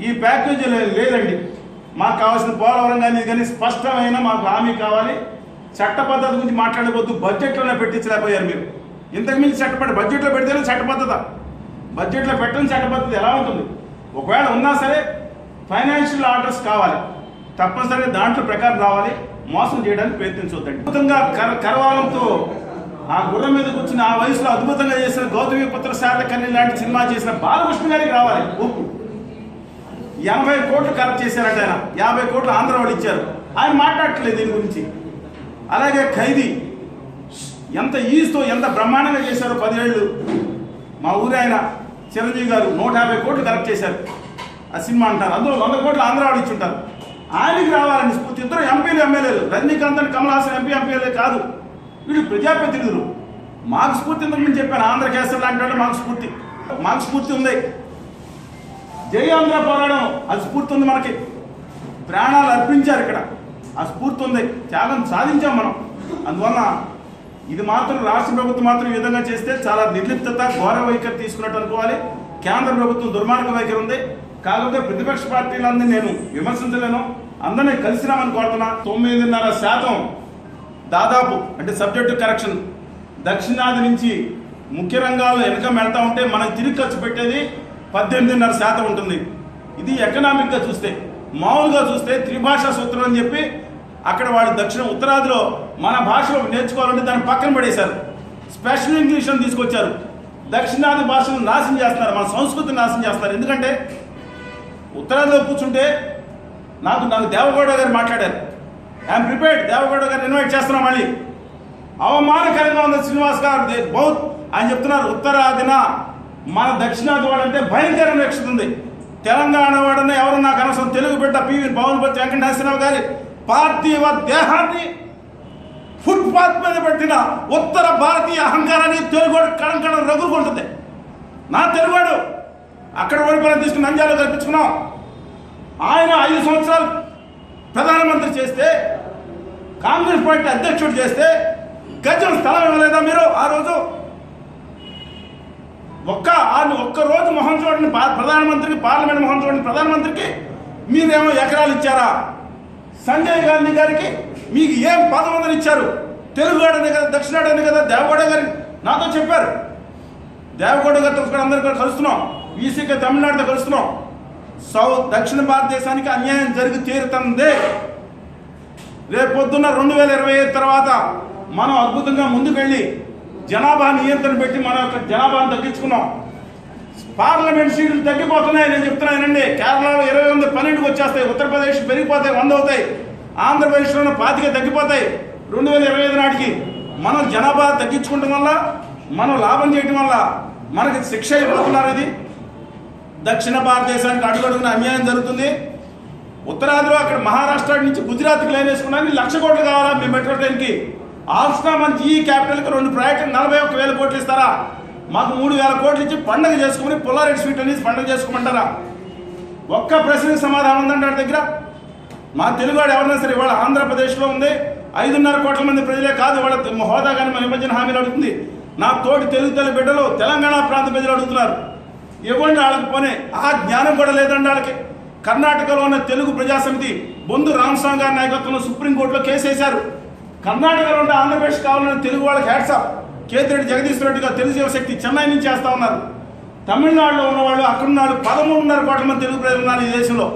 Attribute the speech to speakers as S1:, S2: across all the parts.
S1: ఈ ప్యాకేజీ లేదండి. మాకు కావాల్సిన పోలవరం కానీ కానీ స్పష్టమైన మాకు హామీ కావాలి. చట్ట పద్ధతి గురించి మాట్లాడబోద్దు బడ్జెట్లోనే పెట్టించలేకపోయారు మీరు. ఇంతకు మించి చట్టపడి బడ్జెట్లో పెడితేనే చట్టబద్ధత బడ్జెట్లో పెట్టడం చట్టబద్ధత ఎలా ఉంటుంది? ఒకవేళ ఉన్నా సరే ఫైనాన్షియల్ ఆర్డర్స్ కావాలి. తప్పనిసరిగా దాంట్లో ప్రకారం రావాలి. మోసం చేయడానికి ప్రయత్నించొద్దండి. అద్భుతంగా కర కరవాలంతో ఆ గుర్రం మీద కూర్చుని ఆ వయసులో అద్భుతంగా చేసిన గౌతమి పుత్ర శాతకర్ణి లాంటి సినిమా చేసిన బాలకృష్ణ గారికి రావాలి. ఊపు. ఎనభై కోట్లు కరెక్ట్ చేశారట ఆయన. యాభై కోట్లు ఆంధ్ర వాళ్ళు ఇచ్చారు. ఆయన మాట్లాడట్లేదు దీని గురించి. అలాగే ఖైదీ. ఎంత ఈజుతో ఎంత బ్రహ్మాండంగా చేశారో పదిహేళ్ళు. మా ఊరి ఆయన చిరంజీవి గారు నూట యాభై కోట్లు కరెక్ట్ చేశారు. ఆ సినిమా అంటారు. అందులో వంద కోట్లు ఆంధ్ర వాళ్ళు ఇచ్చుంటారు ఆయనకి రావాలని స్ఫూర్తి. ఇద్దరు ఎంపీలు ఎమ్మెల్యేలు. రజనీకాంత్ అని కమల్ హాసన్ ఎంపీ ఎంపీలే కాదు. వీళ్ళు ప్రజాప్రతినిధులు. మాకు స్ఫూర్తి ఉందని నేను చెప్పాను. ఆంధ్ర కేసరి లాంటి వాళ్ళు మాకు స్ఫూర్తి. మాకు స్ఫూర్తి ఉంది. జై ఆంధ్ర పోరాడము అది స్ఫూర్తి ఉంది మనకి. ప్రాణాలు అర్పించారు ఇక్కడ. ఆ స్ఫూర్తి ఉంది త్యాగం సాధించాం మనం. అందువల్ల ఇది మాత్రం రాష్ట్ర ప్రభుత్వం మాత్రం ఈ విధంగా చేస్తే చాలా నిర్లిప్తత ఘోర వైఖరి తీసుకున్నట్టు అనుకోవాలి. కేంద్ర ప్రభుత్వం దుర్మార్గ వైఖరి ఉంది. కాకపోతే ప్రతిపక్ష పార్టీలందరినీ నేను విమర్శించలేను. అందరినీ కలిసినామని కోరుతున్నా. తొమ్మిదిన్నర శాతం దాదాపు అంటే సబ్జెక్టు కరెక్షన్. దక్షిణాది నుంచి ముఖ్య రంగాల్లో వెనక వెళ్తా ఉంటే మనం తిరిగి ఖర్చు పెట్టేది పద్దెనిమిదిన్నర శాతం ఉంటుంది. ఇది ఎకనామిక్గా చూస్తే మామూలుగా చూస్తే త్రిభాషా సూత్రం అని చెప్పి అక్కడ వాళ్ళు దక్షిణ ఉత్తరాదిలో మన భాషలో నేర్చుకోవాలంటే దాన్ని పక్కన పడేశారు. స్పెషల్ ఇంగ్లీష్ అని తీసుకొచ్చారు. దక్షిణాది భాషను నాశనం చేస్తున్నారు మన సంస్కృతిని నాశనం చేస్తున్నారు. ఎందుకంటే ఉత్తరాదిలో కూర్చుంటే నాకు నాకు దేవగౌడ గారు మాట్లాడారు. ఐఎమ్ ప్రిపేర్డ్ దేవగౌడ గారు ఇన్వైట్ చేస్తున్నాం మళ్ళీ. అవమానకరంగా ఉంది శ్రీనివాస్ గారు బౌత్ ఆయన చెప్తున్నారు ఉత్తరాదిన మన దక్షిణాది వాడంటే భయంకరమైన రక్షణ ఉంది తెలంగాణ వాడన్న ఎవరు నాకు అనవసరం. తెలుగు బిడ్డ పివి పవన్పతి వెంకటేశ్వరరావు గారి పార్థివ దేహాన్ని ఫుట్పాత్ మీద పెట్టిన ఉత్తర భారతీయ అహంకారాన్ని తెలుగువాడు కడం రగులుకుంటుంది. నా తెలుగువాడు అక్కడ ఓడిపోయిన తీసుకుని నంజాలు కల్పించుకున్నాం ఆయన ఐదు సంవత్సరాలు ప్రధానమంత్రి చేస్తే కాంగ్రెస్ పార్టీ అధ్యక్షుడు చేస్తే గజం స్థలం ఇవ్వలేదా మీరు ఆ రోజు? ఒక్క ఆయన ఒక్క రోజు మొహం చూడండి ప్రధానమంత్రికి పార్లమెంట్ మొహం చూడండి ప్రధానమంత్రికి మీరేమో ఎకరాలు ఇచ్చారా? సంజయ్ గాంధీ గారికి మీకు ఏం పదవందలు ఇచ్చారు? తెలుగుగాడని కదా దక్షిణాడనే కదా దేవగౌడ గారి నాతో చెప్పారు. దేవగౌడ గారితో కూడా అందరు కూడా కలుస్తున్నాం. ఈసీకి తమిళనాడుతో కలుస్తున్నాం. సౌత్ దక్షిణ భారతదేశానికి అన్యాయం జరిగి తీరుతుంది. రేపొద్దున్న రెండు వేల ఇరవై ఐదు తర్వాత మనం అద్భుతంగా ముందుకెళ్ళి జనాభా నియంత్రణ పెట్టి మన యొక్క జనాభాను తగ్గించుకున్నాం. పార్లమెంట్ సీట్లు తగ్గిపోతున్నాయి నేను చెప్తున్నానండి కేరళలో ఇరవై వంద పన్నెండుకి వచ్చేస్తాయి ఉత్తరప్రదేశ్ పెరిగిపోతాయి వంద అవుతాయి. ఆంధ్రప్రదేశ్లో పాతిక తగ్గిపోతాయి. రెండు వేల ఇరవై ఐదు నాటికి మనం జనాభా తగ్గించుకోవడం వల్ల మనం లాభం చేయటం వల్ల మనకి శిక్ష ఇవ్వబోతున్నారు ఇది. దక్షిణ భారతదేశానికి అడుగడుగున అన్యాయం జరుగుతుంది. ఉత్తరాదిలో అక్కడ మహారాష్ట్ర నుంచి గుజరాత్కి లైన్ వేసుకున్నానికి లక్ష కోట్లు కావాలా మీ మెట్రో ట్రైన్కి? ఆల్స్టా మంచి ఈ క్యాపిటల్కి రెండు ప్రాజెక్టులు నలభై ఒక్క వేల కోట్లు ఇస్తారా? మాకు మూడు వేల కోట్లు ఇచ్చి పండగ చేసుకుని పుల్లారెడ్డి స్వీట్ అనేసి పండగ చేసుకోమంటారా? ఒక్క ప్రశ్నకు సమాధానం ఉందండి వాడి దగ్గర? మా తెలుగువాడు ఎవరైనా సరే ఇవాళ ఆంధ్రప్రదేశ్లో ఉంది. ఐదున్నర కోట్ల మంది ప్రజలే కాదు ఇవాళ హోదా కానీ మన విభజన హామీలు అడుగుతుంది. నా తోటి తెలుగు తల్లి బిడ్డలు తెలంగాణ ప్రాంత ప్రజలు అడుగుతున్నారు. ఇవ్వండి వాళ్ళకి పోనీ. ఆ జ్ఞానం కూడా లేదండి వాళ్ళకి. కర్ణాటకలో ఉన్న తెలుగు ప్రజాసమితి బొందు రామస్వామి గారి నాయకత్వంలో సుప్రీంకోర్టులో కేసు వేశారు. కర్ణాటకలో ఉంటే ఆంధ్రప్రదేశ్ కావాలని తెలుగు వాళ్ళకి హ్యాట్సాప్ కేతిరెడ్డి జగదీశ్వర రెడ్డి గారు తెలుగు శక్తి చెన్నై నుంచి చేస్తూ ఉన్నారు. తమిళనాడులో ఉన్నవాళ్ళు అక్కడ పదమూడున్నర కోట్ల మంది తెలుగు ప్రజలు ఉన్నారు ఈ దేశంలో.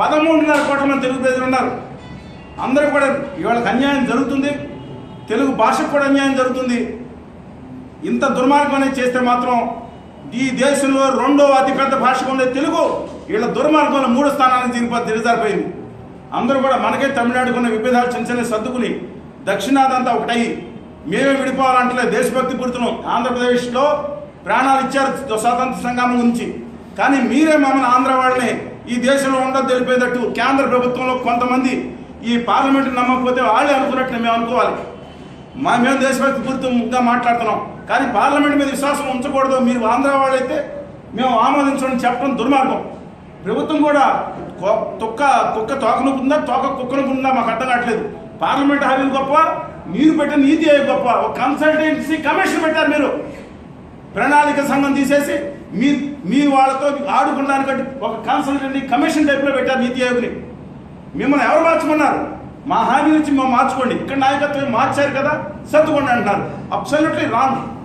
S1: పదమూడున్నర కోట్ల మంది తెలుగు ప్రజలు ఉన్నారు. అందరూ కూడా ఇవాళకి అన్యాయం జరుగుతుంది. తెలుగు భాషకు కూడా అన్యాయం జరుగుతుంది. ఇంత దుర్మార్గం అనేది చేస్తే మాత్రం ఈ దేశంలో రెండో అతిపెద్ద భాషగా ఉండే తెలుగు వీళ్ళ దుర్మార్గంలో మూడో స్థానానికి దిగిపో దిగజారిపోయింది. అందరూ కూడా మనకే తమిళనాడుకు ఉన్న విభేదాలు చిన్న చిన్న సర్దుకుని దక్షిణాదంతా ఒకటయ్యి. మేమే విడిపోవాలంటే దేశభక్తి గుర్తును. ఆంధ్రప్రదేశ్లో ప్రాణాలు ఇచ్చారు స్వాతంత్ర సంగ్రామం గురించి. కానీ మీరే మమ్మల్ని ఆంధ్ర వాళ్ళని ఈ దేశంలో ఉండదు తెలిపేటట్టు కేంద్ర ప్రభుత్వంలో కొంతమంది ఈ పార్లమెంట్ నమ్మకపోతే వాళ్ళే అనుకున్నట్టు మేము అనుకోవాలి. మా మేము దేశభక్తి గుర్తుగా మాట్లాడుతున్నాం. కానీ పార్లమెంట్ మీద విశ్వాసం ఉంచకూడదు. మీరు ఆంధ్ర వాళ్ళైతే మేము ఆమోదించడం చెప్పడం దుర్మార్గం. ప్రభుత్వం కూడా కొ- తొక్క కుక్క తోకనుకుందా తోక కుక్కనుకుందా మాకు అర్థం కావట్లేదు. పార్లమెంట్ హామీలు గొప్ప మీరు పెట్టిన నీతి ఆయోగ్ గొప్ప? ఒక కన్సల్టెన్సీ కమిషన్ పెట్టారు మీరు. ప్రణాళిక సంఘం తీసేసి మీ మీ వాళ్ళతో ఆడుకోవడానికి ఒక కన్సల్టెంట్ కమిషన్ టైప్లో పెట్టారు నీతి ఆయోగ్ని. మిమ్మల్ని ఎవరు మార్చమన్నారు? మా హామీ నుంచి మేము మార్చుకోండి. ఇక్కడ నాయకత్వం మార్చారు కదా సర్దుకోండి అంటున్నారు. అబ్సల్యూట్లీ రాంగ్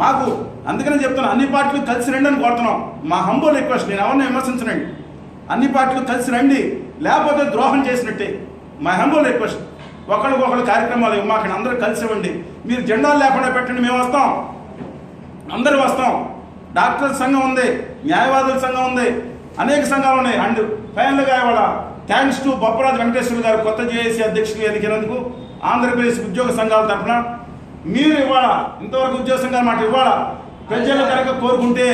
S1: మాకు అందుకనే చెప్తున్నాను అన్ని పార్టీలు కలిసి రండి అని కోరుతున్నాం. మా హంబో రిక్వెస్ట్ నేను ఎవరిని విమర్శించనండి. అన్ని పార్టీలు కలిసి రండి లేకపోతే ద్రోహం చేసినట్టే. మా హంబో రిక్వెస్ట్ ఒకరికొకరు కార్యక్రమాలు మాకు అందరూ కలిసి ఇవ్వండి. మీరు జెండాలు లేకుండా పెట్టండి మేము వస్తాం. అందరూ వస్తాం. డాక్టర్ సంఘం ఉంది న్యాయవాదుల సంఘం ఉంది అనేక సంఘాలు ఉన్నాయి. అండ్ ఫైనల్గా ఇవాళ థ్యాంక్స్ టు బొప్పరాజు వెంకటేశ్వర గారు కొత్త జేఏసీ అధ్యక్షులు ఎదిగినందుకు ఆంధ్రప్రదేశ్ ఉద్యోగ సంఘాల తరఫున మీరు ఇవాళ ఇంతవరకు సంఘాలు మాట ఇవాళ ప్రజలు కనుక కోరుకుంటే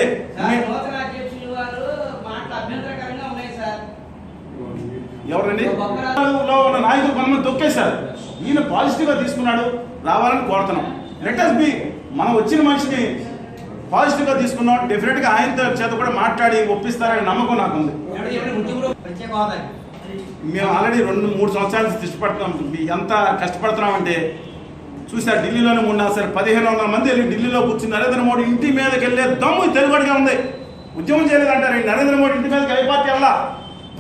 S1: ఎవరండి? లో ఉన్న నాయకులు కొంతమంది తొక్కేశారు. ఈయన పాజిటివ్గా తీసుకున్నాడు రావాలని కోరుతున్నాం. లెటర్స్ బి మనం వచ్చిన మనిషిని పాజిటివ్గా తీసుకున్నాం. డెఫినెట్గా ఆయనతో చేత కూడా మాట్లాడి ఒప్పిస్తారనే నమ్మకం నాకు ఉంది మేము ఆల్రెడీ రెండు మూడు సంవత్సరాల ఇష్టపడుతున్నాం ఎంత కష్టపడుతున్నామంటే చూసారు ఢిల్లీలోనే ఉన్నారు సరే. పదిహేను వందల మంది వెళ్ళి ఢిల్లీలో కూర్చుని నరేంద్ర మోడీ ఇంటి మీదకి వెళ్ళే దమ్ము తెలుగుడిగా ఉంది. ఉద్యమం చేయలేదంటారు నరేంద్ర మోడీ ఇంటి మీదకి ఏ పార్టీ వెళ్ళా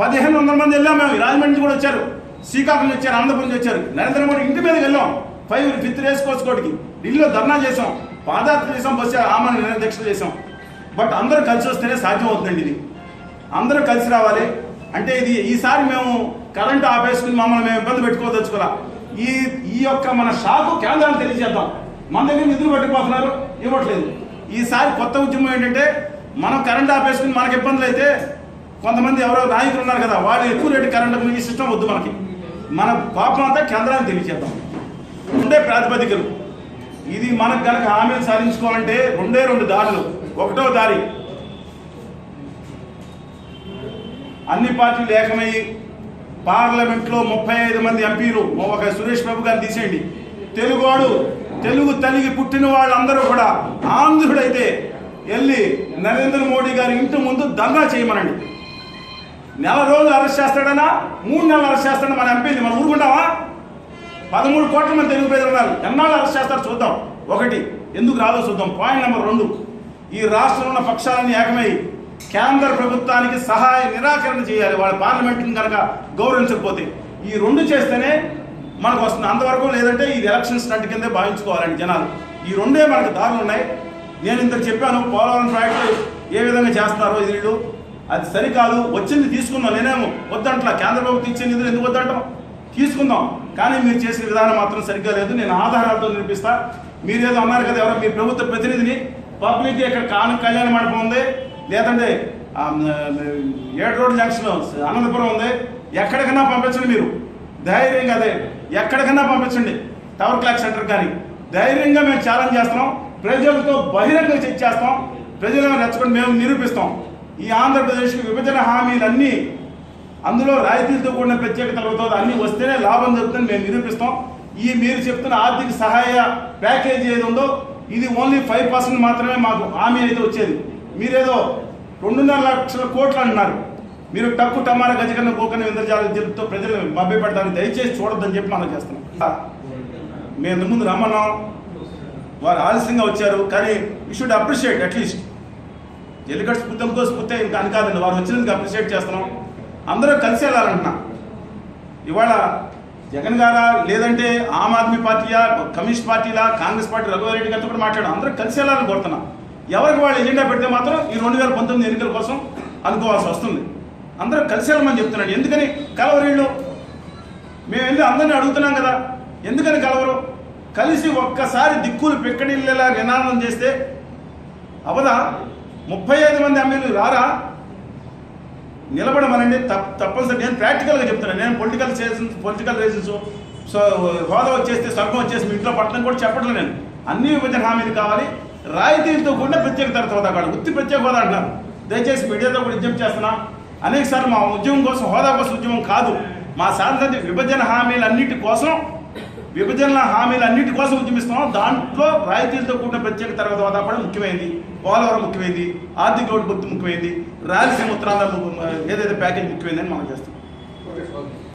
S1: పదిహేను వందల మంది వెళ్ళాం మేము. రాజమండ్రి నుంచి కూడా వచ్చారు. శ్రీకాకుళం నుంచి వచ్చారు ఆంధ్రప్రదేశ్ నుంచి వచ్చారు. నరేంద్ర మోడీ ఇంటి మీదకి వెళ్ళాం. ఫైవ్ ఫిఫ్త్ రేస్ కోసుకోటికి ఢిల్లీలో ధర్నా చేసాం పాదయాత్ర చేసాం బస్సు ఆమెను దీక్షలు చేసాం బట్ అందరూ కలిసి వస్తేనే సాధ్యం అవుతుందండి ఇది. అందరూ కలిసి రావాలి. అంటే ఇది ఈసారి మేము కరెంటు ఆపేసుకుని మమ్మల్ని మేము ఇబ్బంది పెట్టుకోదలుచుకోరా ఈ ఈ యొక్క మన షాకు కేంద్రాన్ని తెలియజేద్దాం. మన దగ్గర నిధులు పట్టుకుపోతున్నారు. ఇవ్వట్లేదు. ఈసారి కొత్త ఉద్యమం ఏంటంటే మనం కరెంట్ ఆపేసుకుని మనకి ఇబ్బందులు అయితే కొంతమంది ఎవరో నాయకులు ఉన్నారు కదా వాళ్ళు ఎక్కువ రేటు కరెంట్ ఈ సిస్టమ్ వద్దు మనకి. మన కోపం అంతా కేంద్రాన్ని తెలియజేద్దాం. ఉండే ప్రాతిపదికలు. ఇది మనకు కనుక హామీలు సాధించుకోవాలంటే రెండే రెండు దారులు. ఒకటో దారి. అన్ని పార్టీలు ఏకమయ్యి పార్లమెంట్లో ముప్పై ఐదు మంది ఎంపీలు. ఒక సురేష్ బాబు గారిని తీసేయండి. తెలుగోడు తెలుగు తల్లికి పుట్టిన వాళ్ళందరూ కూడా ఆంధ్రుడైతే వెళ్ళి నరేంద్ర మోడీ గారి ఇంటి ముందు దంగా చేయమనండి. నెల రోజులు అరెస్ట్ చేస్తాడనా మూడు నెలలు అరెస్ట్ చేస్తాడు మన ఎంపీని మనం ఊరుకుంటావా పదమూడు కోట్ల మంది తెలుగు ప్రజలు ఉన్నారు. ఎన్నాళ్ళు అరెస్ట్ చేస్తారు చూద్దాం. ఒకటి ఎందుకు రాదో చూద్దాం. పాయింట్ నెంబర్ రెండు ఈ రాష్ట్రంలో ఉన్న పక్షాలన్నీ ఏకమై కేంద్ర ప్రభుత్వానికి సహాయ నిరాకరణ చేయాలి. వాళ్ళ పార్లమెంట్ని కనుక గౌరవించకపోతే. ఈ రెండు చేస్తేనే మనకు వస్తుంది. అంతవరకు లేదంటే ఇది ఎలక్షన్ స్టంట్ కిందే భావించుకోవాలండి జనాలు. ఈ రెండే మనకు దారులు ఉన్నాయి. నేను ఇంతకు చెప్పాను పోలవరం ప్రాజెక్టు ఏ విధంగా చేస్తున్నారో ఇది వీళ్ళు అది సరికాదు. వచ్చింది తీసుకుందాం. నేనేమో వద్దంటలా. కేంద్ర ప్రభుత్వం ఇచ్చే నిధులు ఎందుకు వద్దంటాం? తీసుకుందాం. కానీ మీరు చేసిన విధానం మాత్రం సరిగ్గా లేదు. నేను ఆధారాలతో నిరూపిస్తా. మీరేదో అన్నారు కదా ఎవరో మీ ప్రభుత్వ ప్రతినిధిని. పబ్లిక్ ఇక్కడ కాను కళ్యాణ మండపం ఉంది. లేదంటే ఏడు రోడ్ జంక్షన్ అనంతపురం ఉంది. ఎక్కడికన్నా పంపించండి మీరు. ధైర్యంగా అదే ఎక్కడికన్నా పంపించండి. టవర్ క్లాక్ సెంటర్ కానీ. ధైర్యంగా మేము ఛాలెంజ్ చేస్తున్నాం. ప్రజలతో బహిరంగ చేస్తాం. ప్రజలను రెచ్చగొని మేము నిరూపిస్తాం. ఈ ఆంధ్రప్రదేశ్కి విభజన హామీలన్నీ అందులో రాయితీలతో కూడిన ప్రత్యేకతలతో అన్నీ వస్తేనే లాభం జరుగుతుందని మేము నిరూపిస్తాం. ఈ మీరు చెప్తున్న ఆర్థిక సహాయ ప్యాకేజీ ఏది ఉందో ఇది ఓన్లీ ఫైవ్ పర్సెంట్ మాత్రమే మాకు హామీ అయితే వచ్చేది. మీరేదో రెండున్నర లక్షల కోట్లు అంటున్నారు. మీరు టక్కు టమారా గజకన్న గోకన్న ఇంద్రజాల విద్యలతో ప్రజలు మభ్యపెడతారని దయచేసి చూడొద్దని చెప్పి మనం చేస్తున్నాం. మేము ఇంతకుముందు రమ్మన్నాం. వారు ఆలస్యంగా వచ్చారు. కానీ యూ షుడ్ అప్రిషియేట్ అట్లీస్ట్ ఎలిగడ్ స్ఫూర్తితో స్ఫూర్తి ఇంకా అని కాదండి. వారు వచ్చినందుకు అప్రిషియేట్ చేస్తున్నాం. అందరూ కలిసి వెళ్ళాలంటున్నా. ఇవాళ జగన్ గారా లేదంటే ఆమ్ ఆద్మీ పార్టీయా కమ్యూనిస్ట్ పార్టీలా కాంగ్రెస్ పార్టీ రఘువరెడ్డి గారితో కూడా మాట్లాడాం. అందరూ కలిసి వెళ్ళాలని కోరుతున్నా. ఎవరికి వాళ్ళు ఎజెండా పెడితే మాత్రం ఈ రెండు వేల పంతొమ్మిది ఎన్నికల కోసం అనుకోవాల్సి వస్తుంది. అందరూ కలిసి వెళ్ళమని చెప్తున్నాడు. ఎందుకని కలవరీళ్ళు? మేము వెళ్ళి అందరినీ అడుగుతున్నాం కదా. ఎందుకని కలవరు? కలిసి ఒక్కసారి దిక్కులు పెక్కడిల్లేలా నినాదం చేస్తే? అవదా? ముప్పై ఐదు మంది ఎమ్మెల్యేలు రారా? నిలబడమనండి. తప్ప తప్పనిసరి. నేను ప్రాక్టికల్గా చెప్తున్నాను. నేను political reasons political reasons so హోదా వచ్చేస్తే స్వర్గం వచ్చేసి మీ ఇంట్లో పట్టణం కూడా చెప్పట్లేదు నేను. అన్ని విభజన హామీలు కావాలి. రాయితీలతో కూడిన ప్రత్యేక తరగతి హోదా కావాలి ఉత్తి ప్రత్యేక హోదా అంటారు. దయచేసి మీడియాతో కూడా విజ్ఞప్తి చేస్తున్నా. అనేక సార్లు మా ఉద్యమం కోసం హోదా కోసం ఉద్యమం కాదు. మా సాంస్కృతిక విభజన హామీలన్నిటి కోసం విభజన హామీలన్నిటి కోసం ఉద్యమిస్తున్నాం. దాంట్లో రాయితీలతో కూడిన ప్రత్యేక తరగతి హోదా కూడా ముఖ్యమైనది పోలవరం ముఖ్యమైనది ఆర్థిక లోటు గుర్తు ముఖ్యమైనది రాయలసీమ ఉత్తరాంధ్ర ఏదైతే ప్యాకేజ్ ముఖ్యమైనదని మనం చేస్తాం
S2: ఓకే